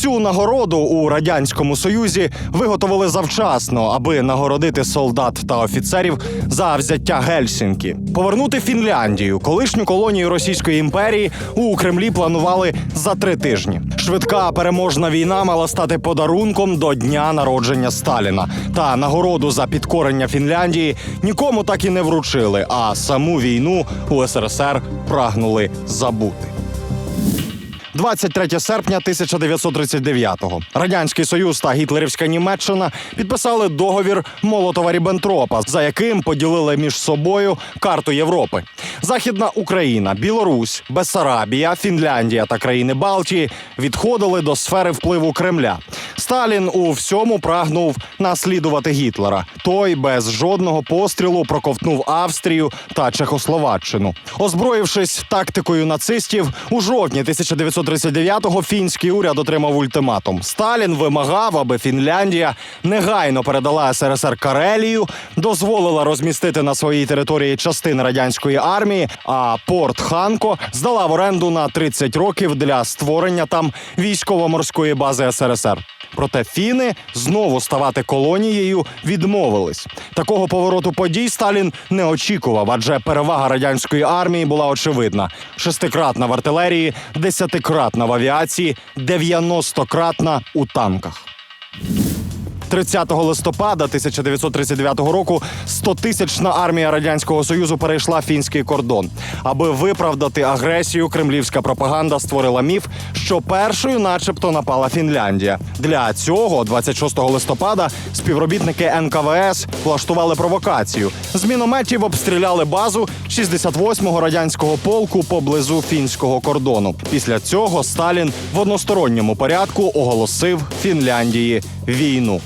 Цю нагороду у радянському союзі виготовили завчасно, аби нагородити солдат та офіцерів за взяття Гельсінкі. Повернути Фінляндію, колишню колонію Російської імперії, у Кремлі планували за три тижні. Швидка переможна війна мала стати подарунком до дня народження Сталіна. Та нагороду за підкорення Фінляндії нікому так і не вручили. А саму війну у СРСР прагнули забути. 23 серпня 1939-го. Радянський Союз та гітлерівська Німеччина підписали договір Молотова Ріббентропа, за яким поділили між собою карту Європи. Західна Україна, Білорусь, Бессарабія, Фінляндія та країни Балтії відходили до сфери впливу Кремля. Сталін у всьому прагнув наслідувати Гітлера. Той без жодного пострілу проковтнув Австрію та Чехословаччину. Озброївшись тактикою нацистів, у жовтні 1939-го фінський уряд отримав ультиматум. Сталін вимагав, аби Фінляндія негайно передала СРСР Карелію, дозволила розмістити на своїй території частини радянської армії. А порт Ханко здала в оренду на 30 років для створення там військово-морської бази СРСР. Проте фіни знову ставати колонією відмовились. Такого повороту подій Сталін не очікував, адже перевага радянської армії була очевидна: шестикратна в артилерії, десятикратна в авіації, дев'яностократна у танках. 30 листопада 1939 року 100-тисячна армія радянського союзу перейшла фінський кордон. Аби виправдати агресію, кремлівська пропаганда створила міф, що першою, начебто, напала Фінляндія. Для цього, 26 листопада, співробітники НКВС влаштували провокацію. З мінометів обстріляли базу 68-го радянського полку поблизу фінського кордону. Після цього Сталін в односторонньому порядку оголосив Фінляндії війну.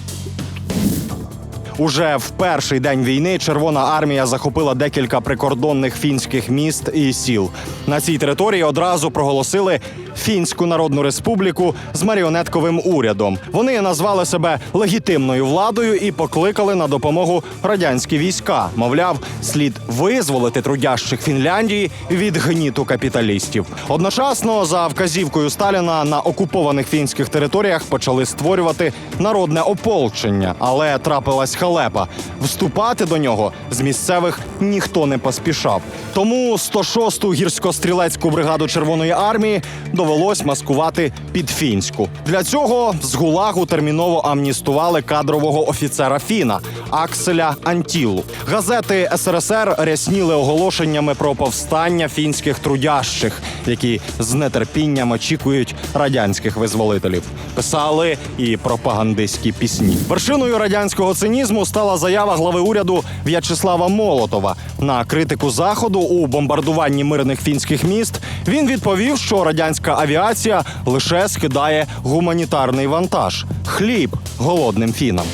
Уже в перший день війни Червона армія захопила декілька прикордонних фінських міст і сіл. На цій території одразу проголосили Фінську Народну Республіку з маріонетковим урядом. Вони назвали себе легітимною владою і покликали на допомогу радянські війська. Мовляв, слід визволити трудящих Фінляндії від гніту капіталістів. Одночасно, за вказівкою Сталіна на окупованих фінських територіях почали створювати народне ополчення, але трапилась халепа. Вступати до нього з місцевих ніхто не поспішав. Тому 106-ту гірсько-стрілецьку бригаду Червоної армії довелось маскувати під фінську. Для цього з гулагу терміново амністували кадрового офіцера Фіна Акселя Антілу. Газети СРСР рясніли оголошеннями про повстання фінських трудящих, які з нетерпінням очікують радянських визволителів. Писали і пропагандистські пісні. Вершиною радянського цинізму стала заява глави уряду В'ячеслава Молотова на критику заходу у бомбардуванні мирних фінських міст. Він відповів, що радянська авіація лише скидає гуманітарний вантаж хліб голодним фінам.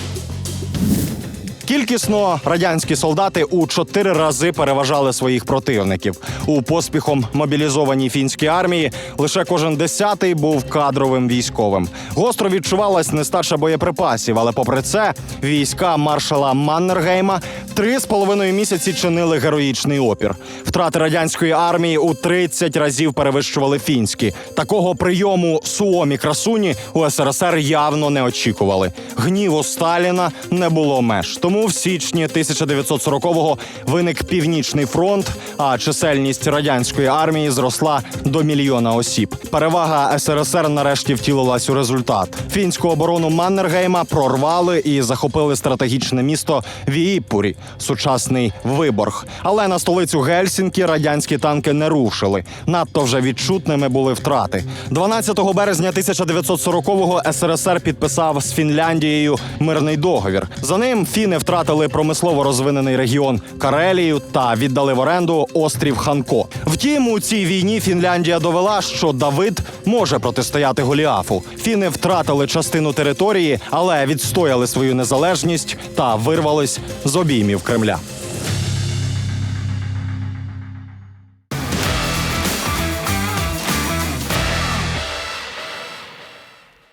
Кількісно радянські солдати у чотири рази переважали своїх противників. У поспіхом мобілізованій фінській армії лише кожен десятий був кадровим військовим. Гостро відчувалась нестача боєприпасів, але попри це війська маршала Маннергейма три з половиною місяці чинили героїчний опір. Втрати радянської армії у 30 разів перевищували фінські. Такого прийому Суомі красуні у СРСР явно не очікували. Гніву Сталіна не було меж. Тому в січні 1940-го виник північний фронт, а чисельність радянської армії зросла до мільйона осіб. Перевага СРСР нарешті втілилась у результат. Фінську оборону Маннергейма прорвали і захопили стратегічне місто Віїпурі, сучасний Виборг. Але на столицю Гельсінкі радянські танки не рушили. Надто вже відчутними були втрати. 12 березня 1940-го СРСР підписав з Фінляндією мирний договір. За ним фіни втратили промислово розвинений регіон Карелію та віддали в оренду острів Ханко. Втім, у цій війні Фінляндія довела, що Давид може протистояти Голіафу. Фіни втратили частину території, але відстояли свою незалежність та вирвались з обіймів Кремля.